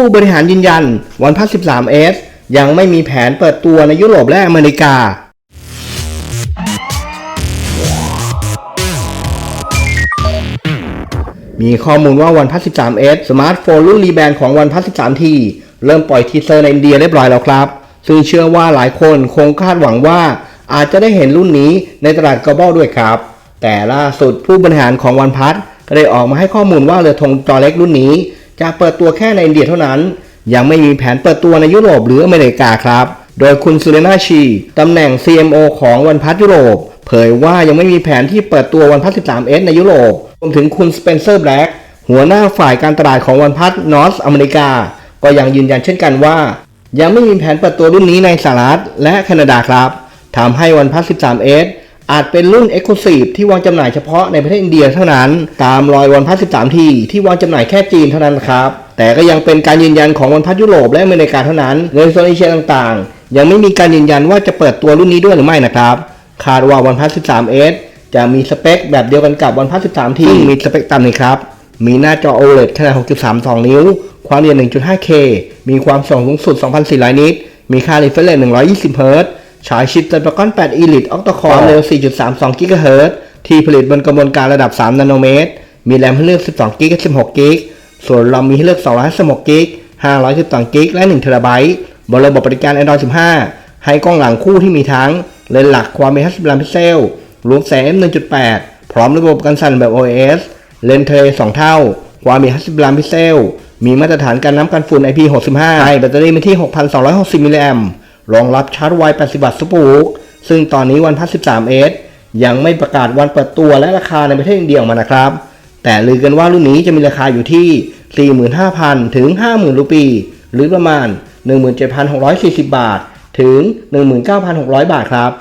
ผู้บริหารยืนยัน OnePlus 13s ยังไม่มีแผนเปิดตัวในยุโรปและอเมริกามีข้อมูลว่า OnePlus 13s สมาร์ทโฟนรุ่นรีแบรนด์ของ OnePlus 13t เริ่มปล่อยทีเซอร์ในอินเดียเรียบร้อยแล้วครับ ซึ่งเชื่อว่าหลายคนคงคาดหวังว่า อาจจะได้เห็นรุ่นนี้ในตลาด global ด้วยครับ แต่ล่าสุดผู้บริหารของ OnePlus ก็ได้ออกมาให้ข้อมูลว่าเรือธงจอเล็กรุ่นนี้ จะเปิดตัวแค่ในอินเดียเท่านั้น ยังไม่มีแผนเปิดตัวในยุโรปหรืออเมริกาครับ โดยคุณซูเรนาชีตำแหน่ง CMO ของ OnePlus ยุโรป เผยว่ายังไม่มีแผนที่เปิดตัว OnePlus 13s ในยุโรปรวมถึงคุณสเปนเซอร์แบล็กหัวหน้าฝ่ายการตลาดของ OnePlus North อเมริกา ก็ยังยืนยันเช่นกันว่า ยังไม่มีแผนเปิดตัวรุ่นนี้ในสหรัฐและแคนาดาครับทำให้ OnePlus 13s อาจเป็นรุ่น Exclusive ที่วางจำหน่ายเฉพาะในประเทศอินเดียเท่านั้น ตามรอย OnePlus 13T ที่วางจำหน่ายแค่จีนเท่านั้นครับ แต่ก็ยังเป็นการยืนยันของ OnePlus ยุโรปและอเมริกาเท่านั้นในโซนเอเชียต่างๆ ยังไม่มีการยืนยันว่าจะเปิดตัวรุ่นนี้ด้วยหรือไม่นะครับ คาดว่า OnePlus 13s จะมีสเปคแบบเดียวกันกับ OnePlus 13T ซึ่งมีสเปคต่ำนี่ครับ มีหน้าจอ OLED ขนาด 6.32 นิ้ว ความละเอียด 1.5K มีความส่องสูงสุด 2,400 นิตมีค่า refresh rate 120 Hz ฉายชิป Snapdragon 8 Elite Octa Core ความเร็ว 4.32 GHz ที่ผลิตบนกระบวนการระดับ 3 นาโนเมตร มีแรมให้เลือก 12 g b กับ 16 g b ส่วนรอมมีให้เลือก 256 g b 512 g b และ 1 TB บนระบบบริการ Android 15 ให้กล้องหลังคู่ที่มีทั้ง เลนส์หลักความเป็น50ล้านพิกเซล รวมแสง f 1.8 พร้อมระบบกันสั่นแบบ OS เลนส์เทเล2เท่า ความมี50ล้านพิกเซล มีมาตรฐานการน้ำกันฝุ่น IP65 ให้แบตเตอรี่มาที่ 6,260 มิลลิแอมป์ รองรับชาร์จไว80วัตต์ซุปเปอร์วูกซึ่งตอนนี้วันพัส 13s ยังไม่ประกาศวันเปิดตัวและราคาในประเทศอินเดียออกมานะครับ แต่ลือกันว่ารุ่นนี้จะมีราคาอยู่ที่ 45,000 ถึง 50,000 รูปี หรือประมาณ 17,640 บาท ถึง 19,600 บาทครับ